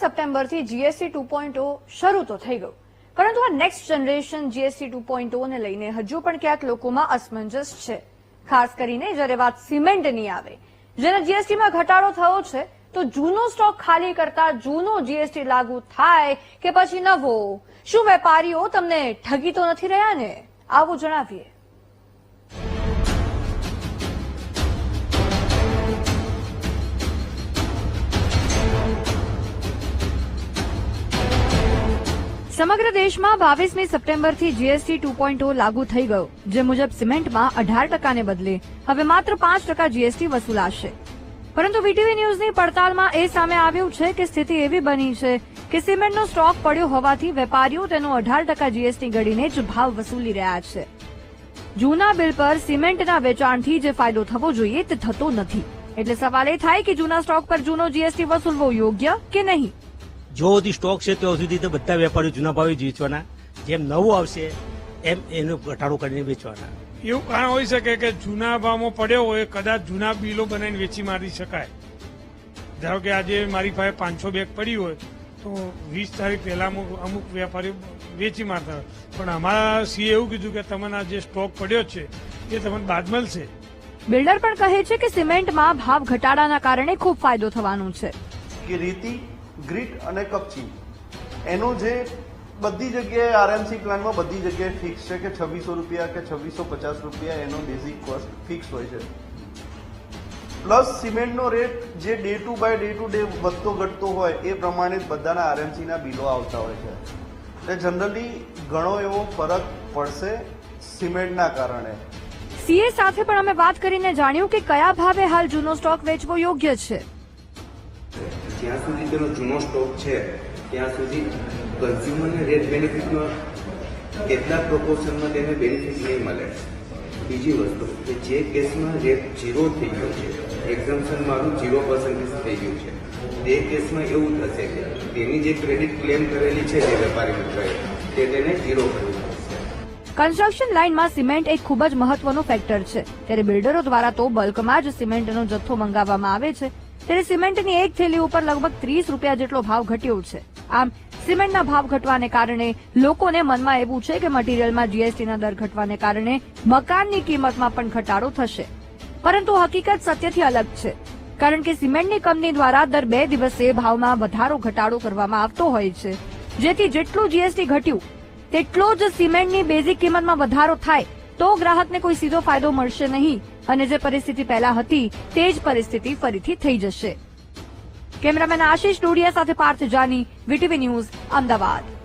સપ્ટેમ્બરથી GST two point શરૂ તો થઈ ગયું. પરંતુ આ next generation GST two point ઓને લઈને હજુ પણ ક્યાંક લોકોમાં અસમંજસ છે. ખાસ કરીને જ્યારે વાત સિમેન્ટની આવે. જેના જીએસટીમાં ઘટાડો થયો છે, તો જૂનો સ્ટોક ખાલી કરતા જૂનો જીએસટી લાગુ થાય કે પછી નવો? શું વેપારીઓ તમને ઠગી તો નથી રહ્યા ને? આવું જણાવીએ. સમગ્ર દેશમાં બાવીસમી સપ્ટેમ્બરથી જીએસટી ટુ પોઈન્ટ લાગુ થઈ ગયો, જે મુજબ સિમેન્ટમાં અઢાર ટકાને બદલે હવે માત્ર પાંચ ટકા જીએસટી વસૂલાશે. પરંતુ વીટીવી ન્યૂઝની પડતાલમાં એ સામે આવ્યું છે કે સ્થિતિ એવી બની છે કે સિમેન્ટનો સ્ટોક પડ્યો હોવાથી વેપારીઓ તેનો અઢાર ટકા જીએસટી ગણીને જ ભાવ વસૂલી રહ્યા છે. જૂના બિલ પર સિમેન્ટના વેચાણથી જે ફાયદો થવો જોઈએ તે થતો નથી. એટલે સવાલ એ થાય કે જૂના સ્ટોક પર જૂનો જીએસટી વસૂલવો યોગ્ય કે નહીં? જો સુધી સ્ટોક છે ત્યાં સુધી તો બધા વેપારીઓ જૂના ભાવે જ વેચવાના. જેમ નવું આવશે એમ એનો ઘટાડો કરીને વેચવાના. એવું કારણ હોઈ શકે કે જૂના ભાવમાં પડ્યો હોય કદાચ જૂના બિલો બનાવીને વેચી મારી શકાય. ધારો કે આજે મારી પાસે પાંચસો બેગ પડી હોય તો વીસ તારીખ પહેલા અમુક અમુક વેપારીઓ વેચી મારતા હોય. પણ અમારા સીએ એવું કીધું કે તમને આ જે સ્ટોક પડ્યો છે એ તમને બાદ મળશે. બિલ્ડર પણ કહે છે કે સિમેન્ટમાં ભાવ ઘટાડાના કારણે ખૂબ ફાયદો થવાનો છે. કે રીતિ ગ્રીટ અને કપચી એનો જે બધી જગ્યાએ આરએમસી પ્લાનમાં બધી જગ્યાએ ફિક્સ છે કે છવ્વીસો રૂપિયા કે છવ્વીસો પચાસ રૂપિયા એનો બેઝિક કોસ્ટ ફિક્સ હોય છે. પ્લસ સિમેન્ટનો રેટ જે day to by day to day વધતો ઘટતો હોય એ પ્રમાણે જ બધાના આરએમસીના બિલો આવતા હોય છે. એટલે જનરલી ઘણો એવો ફરક પડશે સિમેન્ટના કારણે. સીએ સાથે પણ અમે વાત કરીને જાણ્યું કે કયા ભાવે હાલ જૂનો સ્ટોક વેચવો યોગ્ય છે. જ્યાં સુધી તેનો જૂનો સ્ટોક છે, ત્યાં સુધી કન્ઝ્યુમરને રેટ બેનિફિટમાં કેટલા પ્રોપોર્શનમાં તેને બેનિફિટ નહીં મળે. બીજી વસ્તુ કે જે કેસમાં રેટ ઝીરો થઈ ગયો છે એક્ઝમ્પશન મારું ઝીરો પર્સન્ટેજ થઈ ગયું છે. તે કેસમાં એવું થશે કે તેની જે ક્રેડિટ ક્લેમ કરેલી છે જે વેપારી મિત્રએ, તે તેને ઝીરો કરવું કન્સ્ટ્રક્શન લાઇનમાં સિમેન્ટ એક ખૂબ જ મહત્વનો ફેક્ટર છે. ત્યારે બિલ્ડરો દ્વારા તો બલ્કમાં જ સિમેન્ટનો જથ્થો મંગાવવામાં આવે છે. ત્યારે સિમેન્ટની એક થેલી ઉપર લગભગ ત્રીસ રૂપિયા જેટલો ભાવ ઘટ્યો છે. આમ, સિમેન્ટના ભાવ ઘટવાને કારણે લોકોને મનમાં એવું છે કે મટીરીયલમાં જીએસટીના દર ઘટવાને કારણે મકાનની કિંમતમાં પણ ઘટાડો થશે. પરંતુ હકીકત સત્યથી અલગ છે. કારણ કે સિમેન્ટની કંપની દ્વારા દર બે દિવસે ભાવમાં વધારો ઘટાડો કરવામાં આવતો હોય છે. જેથી જેટલું જીએસટી ઘટ્યું, તેટલો જ સિમેન્ટની બેઝિક કિંમતમાં વધારો થાય તો ગ્રાહકને કોઈ સીધો ફાયદો મળશે નહીં. અને જે પરિસ્થિતિ પહેલા હતી, તે જ પરિસ્થિતિ ફરીથી થઈ જશે. કેમેરામેન આશીષ ડોડિયા સાથે પાર્થ જાની, વીટીવી ન્યૂઝ, અમદાવાદ.